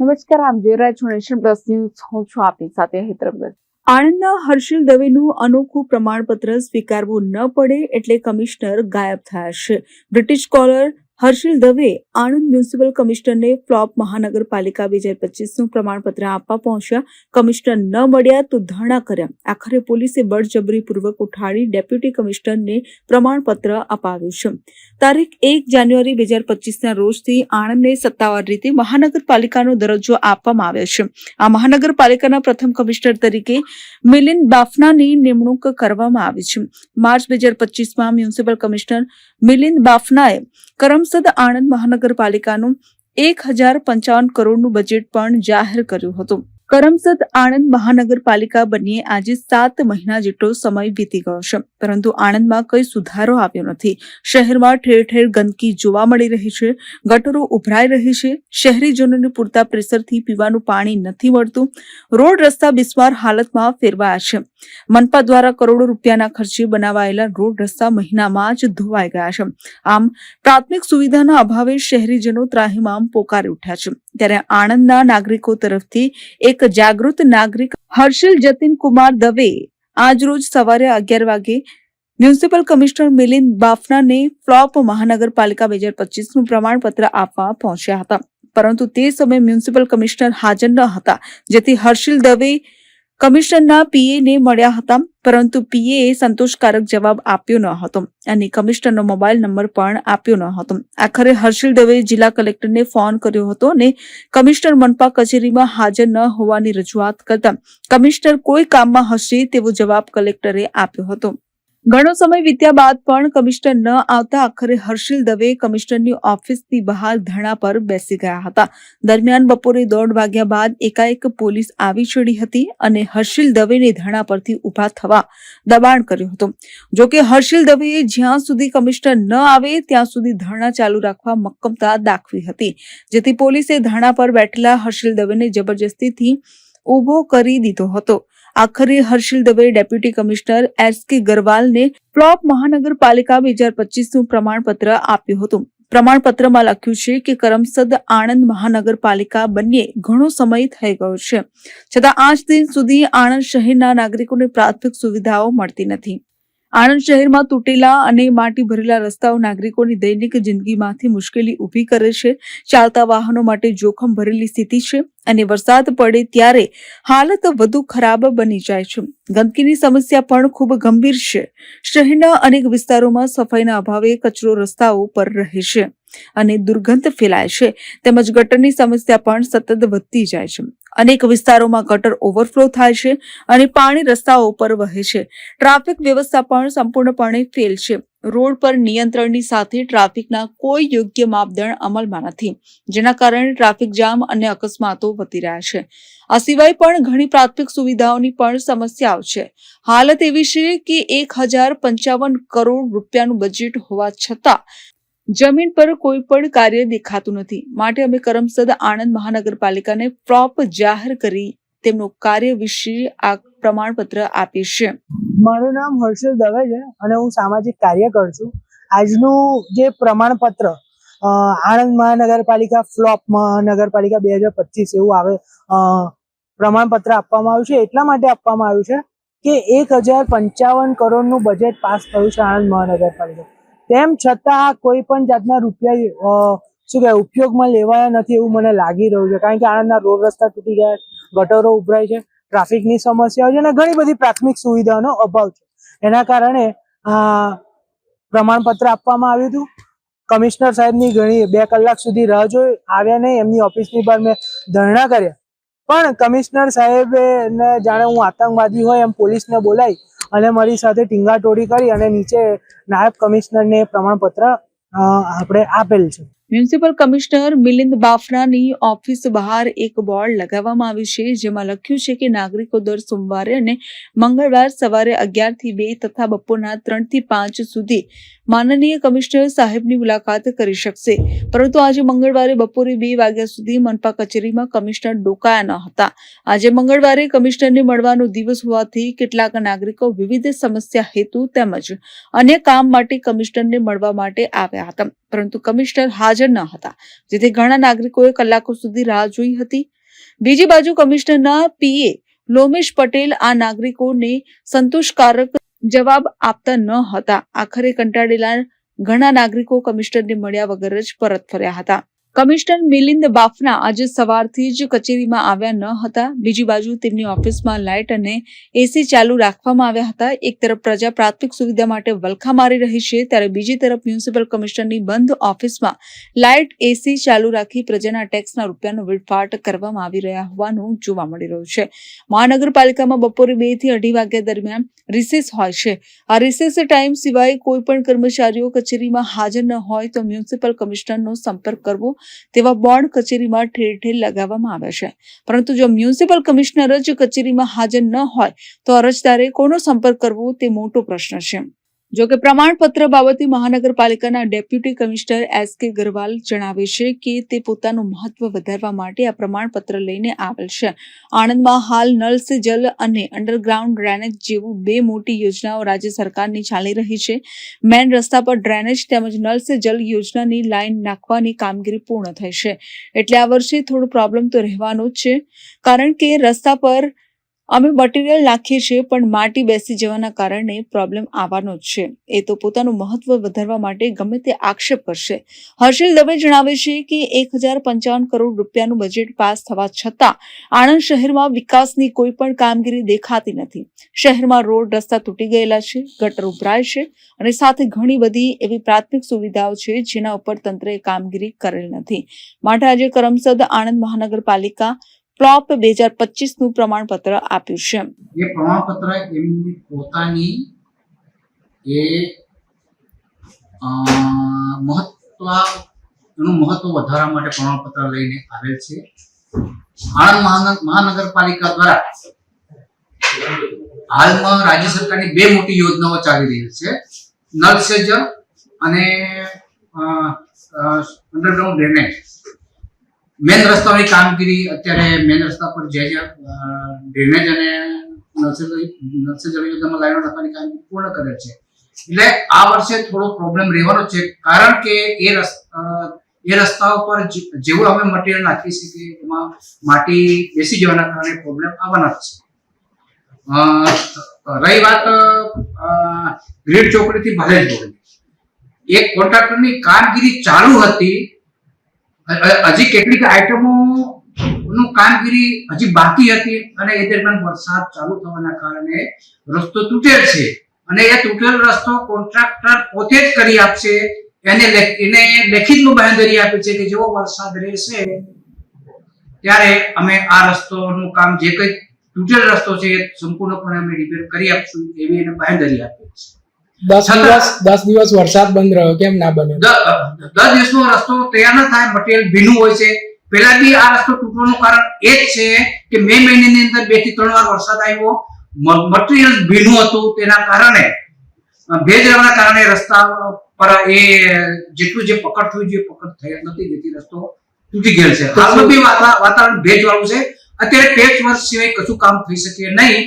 નમસ્કાર આપ જોઈ રહ્યા છો નેશન પ્લસ ન્યૂઝ. હું છું આપની સાથે હૈદરાબાદ આણંદના હર્ષિલ દવેનું અનોખું પ્રમાણપત્ર સ્વીકારવું ન પડે એટલે કમિશનર ગાયબ થયા છે. British collar Harshil Dave Anand municipal કમિશનરને ફ્લોપ મહાનગરપાલિકા બે હજાર પચીસનું પ્રમાણપત્ર આપવા પહોંચ્યા. કમિશનર ન મળ્યા તો ધરણા કર્યા. આખરે પોલીસે બળજબરીપૂર્વક ઉઠાડી ડેપ્યુટી કમિશનરને પ્રમાણપત્ર અપાવ્યું છે. તારીખ એક જાન્યુઆરી બે હજાર પચીસના રોજથી આણંદને સત્તાવાર રીતે મહાનગરપાલિકાનો દરજ્જો આપવામાં આવ્યો છે. આ મહાનગરપાલિકાના પ્રથમ કમિશનર તરીકે મિલિંદ બાફનાની નિમણૂક કરવામાં આવી છે. માર્ચ બે હજાર પચીસમાં મ્યુનિસિપલ કમિશનર મિલિંદ બાફનાએ કરમસદ આણંદ મહાનગરપાલિકાનું એક હજાર પંચાવન કરોડનું બજેટ પણ જાહેર કર્યું હતું. કરમસદ આણંદ મહાનગરપાલિકા બનીએ આજે સાત મહિના જેટલો સમય વીતી ગયો છે. પરંતુ આણંદમાં કઈ સુધારો આવ્યો નથી. શહેરમાં ઠેર ઠેર ગંદકી જોવા મળી રહી છે. ગટરો ઉભરાઈ રહી છે. શહેરીજનોને પૂરતા પ્રેશરથી પીવાનું પાણી નથી મળતું. રોડ રસ્તા બિસ્માર હાલતમાં ફેરવાયા છે. મનપા દ્વારા કરોડો રૂપિયાના ખર્ચે બનાવાયેલા રોડ રસ્તા મહિનામાં જ ધોવાઈ ગયા છે. આમ, પ્રાથમિક સુવિધાના અભાવે શહેરીજનો ત્રાહિમામ પોકારી ઉઠ્યા છે. ત્યારે આણંદના નાગરિકો તરફથી એક જાગૃત નાગરિક હર્ષિલ જતીન કુમાર દવે આજરોજ સવારે અગિયાર વાગે મ્યુનિસિપલ કમિશનર મિલિંદ બાફનાને ફ્લોપ મહાનગરપાલિકા બે હજાર પચીસનું પ્રમાણપત્ર આપવા પહોંચ્યા હતા. પરંતુ તે સમયે મ્યુનિસિપલ કમિશનર હાજર ન હતા, જેથી હર્ષિલ દવે કમિશનરના પીએને મળ્યા હતા, પરંતુ પીએએ સંતોષકારક જવાબ આપ્યો ન હતો અને કમિશનરનો મોબાઈલ નંબર પણ આપ્યો ન હતો. આખરે હર્ષિલ દવે જિલ્લા કલેક્ટરને ફોન કર્યો હતો અને કમિશનર મનપા કચેરીમાં હાજર ન હોવાની રજૂઆત કરતા કમિશનર કોઈ કામમાં હશે તેવો જવાબ કલેક્ટરે આપ્યો હતો. ઘણો સમય વીત્યા બાદ પણ કમિશનર ન આવતા આખરે હર્ષિલ દવે કમિશનરની ઓફિસની બહાર ધરણા પર બેસી ગયા હતા. દરમિયાન બપોરે દોઢ વાગ્યા બાદ એકાએક પોલીસ આવી ચડી હતી અને હર્ષિલ દવેને ધરણા પરથી ઊભા થવા દબાણ કર્યું હતું. જોકે હર્ષિલ દવેએ જ્યાં સુધી કમિશનર ન આવે ત્યાં સુધી ધરણા ચાલુ રાખવા મક્કમતા દાખવી હતી. જેથી પોલીસે ધરણા પર બેઠેલા હર્ષિલ દવેને જબરજસ્તીથી ઊભો કરી દીધો હતો. આખરે Harshil Dave deputy commissioner S K ગરવાલને પ્લોપ મહાનગરપાલિકા બે હજાર પચીસનું પ્રમાણપત્ર આપ્યું હતું. પ્રમાણપત્રમાં લખ્યું છે કે કરમસદ આણંદ મહાનગરપાલિકા બંને ઘણો સમય થઈ ગયો છે. છતાં આજ દિન સુધી આણંદ શહેરના નાગરિકોને પ્રાથમિક સુવિધાઓ મળતી નથી. આણંદ શહેરમાં તૂટેલા અને માટી ભરેલા રસ્તાઓ નાગરિકોની દૈનિક જિંદગીમાંથી મુશ્કેલી ઊભી કરે છે. ચાલતા વાહનો માટે જોખમ ભરેલી સ્થિતિ છે અને વરસાદ પડે ત્યારે હાલત વધુ ખરાબ બની જાય છે. ગંદકીની સમસ્યા પણ ખૂબ ગંભીર છે. શહેરના અનેક વિસ્તારોમાં સફાઈના અભાવે કચરો રસ્તાઓ પર રહે છે અને દુર્ગંધ ફેલાય છે. તેમજ ગટરની સમસ્યા પણ સતત વધતી જાય છે. અનેક વિસ્તારોમાં ગટર ઓવરફ્લો થાય છે અને પાણી રસ્તાઓ પર વહે છે. ટ્રાફિક વ્યવસ્થા પણ સંપૂર્ણપણે ફેલ છે. રોડ પર નિયંત્રણની સાથે ટ્રાફિકના કોઈ યોગ્ય માપદંડ અમલમાં નથી, જેના કારણે ટ્રાફિક જામ અને અકસ્માતો વધી રહ્યા છે. આ સિવાય પણ ઘણી પ્રાથમિક સુવિધાઓની પણ સમસ્યાઓ છે. હાલત એવી છે કે એક હજાર પંચાવન કરોડ રૂપિયાનું બજેટ હોવા છતાં જમીન પર કોઈ પણ કાર્ય દેખાતું નથી. માટે અમે કરમસદ આણંદ મહાનગરપાલિકાને પ્રોપ જાહેર કરી તેમનું કાર્ય વિશે આ પ્રમાણપત્ર આપીએ છીએ. મારું નામ હર્ષલ દવે છે અને હું સામાજિક કાર્યકર છું. આજનું જે પ્રમાણપત્ર આણંદ મહાનગરપાલિકા ફ્લોપ મહાનગરપાલિકા બે હજાર પચીસ એવું આવે પ્રમાણપત્ર આપવામાં આવ્યું છે. એટલા માટે આપવામાં આવ્યું છે કે એક હજાર પંચાવન કરોડનું બજેટ પાસ થયું છે આણંદ મહાનગરપાલિકા. તેમ છતાં કોઈ પણ જાતના રૂપિયા શું કહેવાય, ઉપયોગમાં લેવાયા નથી એવું મને લાગી રહ્યું છે. કારણ કે આણંદના રોડ રસ્તા તૂટી ગયા, ગટરો ઉભરાય છે, ટ્રાફિકની સમસ્યાઓ છે અને ઘણી બધી પ્રાથમિક સુવિધાઓનો અભાવ છે. એના કારણે પ્રમાણપત્ર આપવામાં આવ્યું હતું. કમિશનર સાહેબની ઘણી બે કલાક સુધી રાહ જોઈ, આવ્યા નહીં. એમની ઓફિસની બહાર મેં ધરણા કર્યા. પણ કમિશનર સાહેબે ને જાણે હું આતંકવાદી હોય એમ પોલીસને બોલાવી અને મારી સાથે ટીંગાટોળી કરી અને નીચે નાયબ કમિશનરને પ્રમાણપત્ર આપણે આપેલ છે. મ્યુનિસિપલ કમિશનર મિલિંદ બાફનાની ઓફિસ બહાર એક બોર્ડ લગાવવામાં આવ્યું છે, જેમાં લખ્યું છે કે નાગરિકો દર સોમવારે અને મંગળવાર સવારે અગિયારથી બે તથા બપોરના ત્રણથી પાંચ સુધી માનનીય કમિશનર સાહેબની મુલાકાત કરી શકશે. પરંતુ આજે મંગળવારે બપોરે બે વાગ્યા સુધી મનપા કચેરીમાં કમિશનર ડોકાયા ન હતા. આજે મંગળવારે કમિશનરને મળવાનો દિવસ હોવાથી કેટલાક નાગરિકો વિવિધ સમસ્યા હેતુ તેમજ અન્ય કામ માટે કમિશનરને મળવા માટે આવ્યા હતા. પરંતુ કમિશનર હાજર ન હતા, જેથી ઘણા નાગરિકોએ કલાકો સુધી રાહ જોઈ હતી. બીજી બાજુ કમિશનરના પીએ લોમેશ પટેલ આ નાગરિકોને સંતોષકારક જવાબ આપતા ન હતા. આખરે કંટાળેલા ઘણા નાગરિકો કમિશનરને મળ્યા વગર જ પરત ફર્યા હતા. કમિશનર મિલિંદ બાફના આજે સવારથી જ કચેરીમાં આવ્યા ન હતા. બીજી બાજુ તેમની ઓફિસમાં લાઇટ અને એસી ચાલુ રાખવામાં આવ્યા હતા. એક તરફ પ્રજા પ્રાથમિક સુવિધા માટે વલખા મારી રહી છે, ત્યારે બીજી તરફ મ્યુનિસિપલ કમિશનરની બંધ ઓફિસમાં લાઇટ એસી ચાલુ રાખી પ્રજાના ટેક્સના રૂપિયાનો વેડફાટ કરવામાં આવી રહ્યા હોવાનું જોવા મળી રહ્યું છે. મહાનગરપાલિકામાં બપોરે બેથી અઢી વાગ્યા દરમિયાન રિસેસ હોય છે. આ રિસેસ ટાઈમ સિવાય કોઈ પણ કર્મચારીઓ કચેરીમાં હાજર ન હોય તો મ્યુનિસિપલ કમિશનરનો સંપર્ક કરવો તેવા બોર્ડ કચેરીમાં ઠેર ઠેર લગાવવામાં આવ્યા છે. પરંતુ જો મ્યુનિસિપલ કમિશનર જ કચેરીમાં હાજર ન હોય, તો અરજદારે કોનો સંપર્ક કરવો તે મોટો પ્રશ્ન છે. જો કે પ્રમાણપત્ર બાબતે મહાનગરપાલિકાના ડેપ્યુટી કમિશનર એસ કે ગરવાલ જણાવે છે કે તે પોતાનું મહત્વ વધારવા માટે આ પ્રમાણપત્ર લઈને આવેલ છે. આણંદમાં હાલ નળ સે જલ અને અંડરગ્રાઉન્ડ ડ્રેનેજ જેવું બે મોટી યોજનાઓ રાજ્ય સરકારની ચાલી રહી છે. મેન રસ્તા પર ડ્રેનેજ તેમજ નળ સે જલ યોજનાની લાઇન નાખવાની કામગીરી પૂર્ણ થઈ છે. એટલે આ વર્ષે થોડો પ્રોબ્લેમ તો રહેવાનો જ છે. કારણ કે રસ્તા પર અમે મટીરિયલ નાખીએ છીએ, પણ માટી બેસી જવાના કારણે પ્રોબ્લેમ આવવાનો જ છે. એ તો પોતાનું મહત્વ વધારવા માટે ગમે તે આક્ષેપ કરશે. હર્ષિલ દવે જણાવે છે કે એક હજાર પંચાવન કરોડ રૂપિયાનું બજેટ પાસ થવા છતાં આણંદ શહેરમાં વિકાસની કોઈ પણ કામગીરી દેખાતી નથી. શહેરમાં રોડ, રસ્તા તૂટી ગયેલા છે, ગટર ઉભરાય છે અને સાથે ઘણી બધી એવી પ્રાથમિક સુવિધાઓ છે જેના ઉપર તંત્રએ કામગીરી કરેલ નથી. માટે આજે કરમસદ આણંદ મહાનગરપાલિકા પ્લોપ બે હજાર પચીસનું પ્રમાણપત્ર આપ્યું છે. એ પ્રમાણપત્ર એમની પોતાની એ મહત્વ એનું મહત્વ વધારવા માટે પ્રમાણપત્ર લઈને આવેલ છે. આણંદ મહાનગર મહાનગરપાલિકા દ્વારા હાલમાં રાજ્ય સરકારની બે મોટી યોજનાઓ ચાલી રહી છે. નલ સે અને અંડરગ્રાઉન્ડ ડ્રેનેજ. મેન રસ્તાઓની કામગીરી અત્યારે મેન રસ્તા પર જે જે ડ્રેનેજ અને નર્સરી નર્સરી યોજનામાં લાઈનો નાખવાની કામગીરી પૂર્ણ કરેલ છે. એટલે આ વર્ષે થોડો પ્રોબ્લેમ રહેવાનો છે. કારણ કે એ એ રસ્તાઓ પર જેવું અમે મટીરિયલ નાખીએ છીએ એમાં માટી બેસી જવાના કારણે પ્રોબ્લેમ આવવાના છે. રહી વાત ગ્રીડ ચોકડીથી ભલે જ એક કોન્ટ્રાક્ટરની કામગીરી ચાલુ હતી. હજી કેટલીક આઈટમો નું કામગીરી હજી બાકી હતી અને એ દરમિયાન વરસાદ ચાલુ થવાના કારણે રસ્તો તૂટેલ છે. અને એ તૂટેલ રસ્તો કોન્ટ્રાક્ટર પોતે જ કરી આપશે. એને એને લેખિતમાં બાંધરી આપે છે કે જેવો વરસાદ રહેશે, ત્યારે અમે આ રસ્તોનું કામ જે કંઈ તૂટેલ રસ્તો છે એ સંપૂર્ણપણે અમે રિપેર કરી આપશું એવી એને બાંહેધરી આપે છે. દસ દિવસ દસ દિવસ વરસાદ બંધ રહ્યો કેમ ના બન્યો દ- દસ દિવસનો રસ્તો તૈયાર ન થાય મટીરિયલ ભીનું હોય છે. પેલા બી આ રસ્તો તૂટવાનું કારણ એ જ છે કે મે મહિનાની અંદર બેથી ત્રણ વાર વરસાદ આવ્યો. મટીરિયલ ભીનું હતું તેના કારણે ભેજ રહેવાના કારણે રસ્તા પર એ જેટલું જે પકડ થયું છે પકડ થઈ નથી જેથી રસ્તો તૂટી ગયેલ છે. હાલમાં બી વાતાવરણ ભેજ વાળું છે. અત્યારે પેચ વર્ષ સિવાય કશું કામ થઈ શકે નહીં.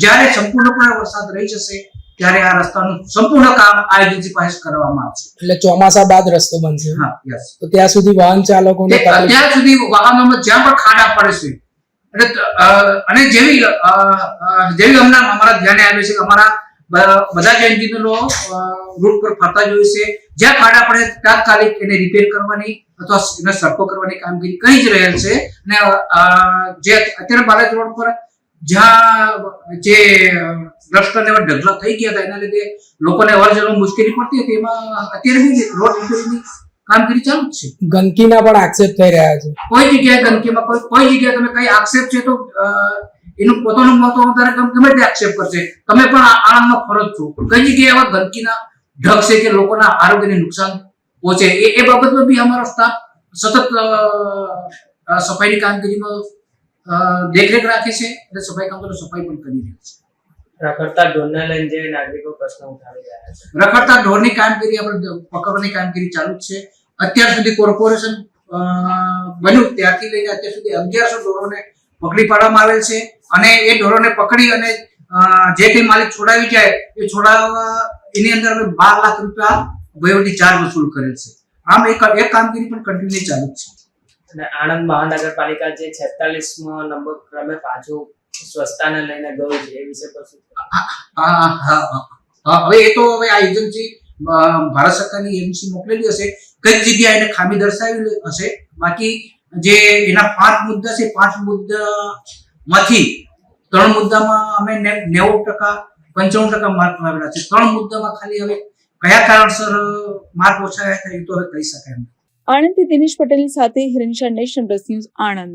જ્યારે સંપૂર્ણપણે વરસાદ રહી જશે ત્યારે આ રસ્તાનું સંપૂર્ણ કામ આ એજન્સી પાસે કરવામાં આવશે. એટલે ચોમાસા બાદ રસ્તો બનશે. હા યસ તો ત્યાં સુધી વાહન ચાલકોને ત્યાં સુધી વાહનોમાં જ્યાં પણ ખાડા પડે છે એટલે અને જેવી જેવી હમણાં અમારા ધ્યાને આવે છે કે અમારા બધા જ એન્જિનિયરો રૂટ પર ફરતા જોયું છે. જ્યાં ખાડા પડે તાત્કાલિક એને રિપેર કરવાની અથવા એને સરખો કરવાની કામગીરી કરી જ રહેલ છે. અને જે અત્યારે બાલાજ રોડ પર જ્યાં જે રસ્તા ને એવા ઢગલા થઈ ગયા હતા એના લીધે લોકોને અવર જવર મુશ્કેલી પડતી હતી. એમાં અત્યારે બી રોડ રિપેરિંગની કામગીરી ચાલુ જ છે. ગંદકીના પણ આક્ષેપ થઈ રહ્યા છે. કોઈ જગ્યાએ ગંદકીમાં કોઈ કોઈ જગ્યાએ તમે કઈ આક્ષેપ છે તો એનું પોતાનું મહત્વ વધારે ગમે તે આક્ષેપ કરશે. તમે પણ આણંદનો ફરજ છો. કઈ જગ્યાએ એવા ગંદકીના ઢગ છે કે લોકોના આરોગ્યને નુકસાન પહોંચે એ એ બાબતમાં બી અમારો સ્ટાફ સતત સફાઈની કામગીરીમાં દેખરેખ રાખે છે અને સફાઈ કામદારો સફાઈ પણ કરી રહ્યા છે. રખડતા ઢોરના લઈને જે નાગરિકો પ્રશ્ન ઉઠાવી રહ્યા છે. રખડતા ઢોરની કામગીરી આપણે પકડવાની કામગીરી ચાલુ જ છે. અત્યાર સુધી કોર્પોરેશન બન્યું. ત્યારથી લઈને અત્યાર સુધી અગિયારસો ઢોરોને પકડી પાડવામાં આવેલ છે અને એ ઢોરોને પકડી અને જે કંઈ માલિક છોડાવી જાય એ છોડાવવા એની અંદર અમે બાર લાખ રૂપિયા વહીવટી ચાર વસૂલ કરેલ છે. આમ એક એ કામગીરી પણ કન્ટિન્યુ ચાલુ છે. અને આણંદ મહાનગરપાલિકા જે છેતાલીસમો નંબર ક્રમે પાછું સ્વચ્છતાને લઈને ગયું છે એ વિશે પર શું હા હા હા હા. હવે એ તો હવે આ એજન્સી ભારત સરકારની એજન્સી મોકલેલી હશે. કઈ જગ્યાએ એને ખામી દર્શાવેલી હશે? બાકી જે એના પાંચ મુદ્દા છે પાંચ મુદ્દામાંથી ત્રણ મુદ્દામાં અમે નેવું ટકા પંચાવન ટકા માર્ક લાવેલા છે. ત્રણ મુદ્દામાં ખાલી હવે કયા કારણસર માર્ક ઓછા આવ્યા હતા એ તો હવે કહી શકાય. આણંદથી દિનેશ પટેલ સાથે Hiransha national plus news Anand.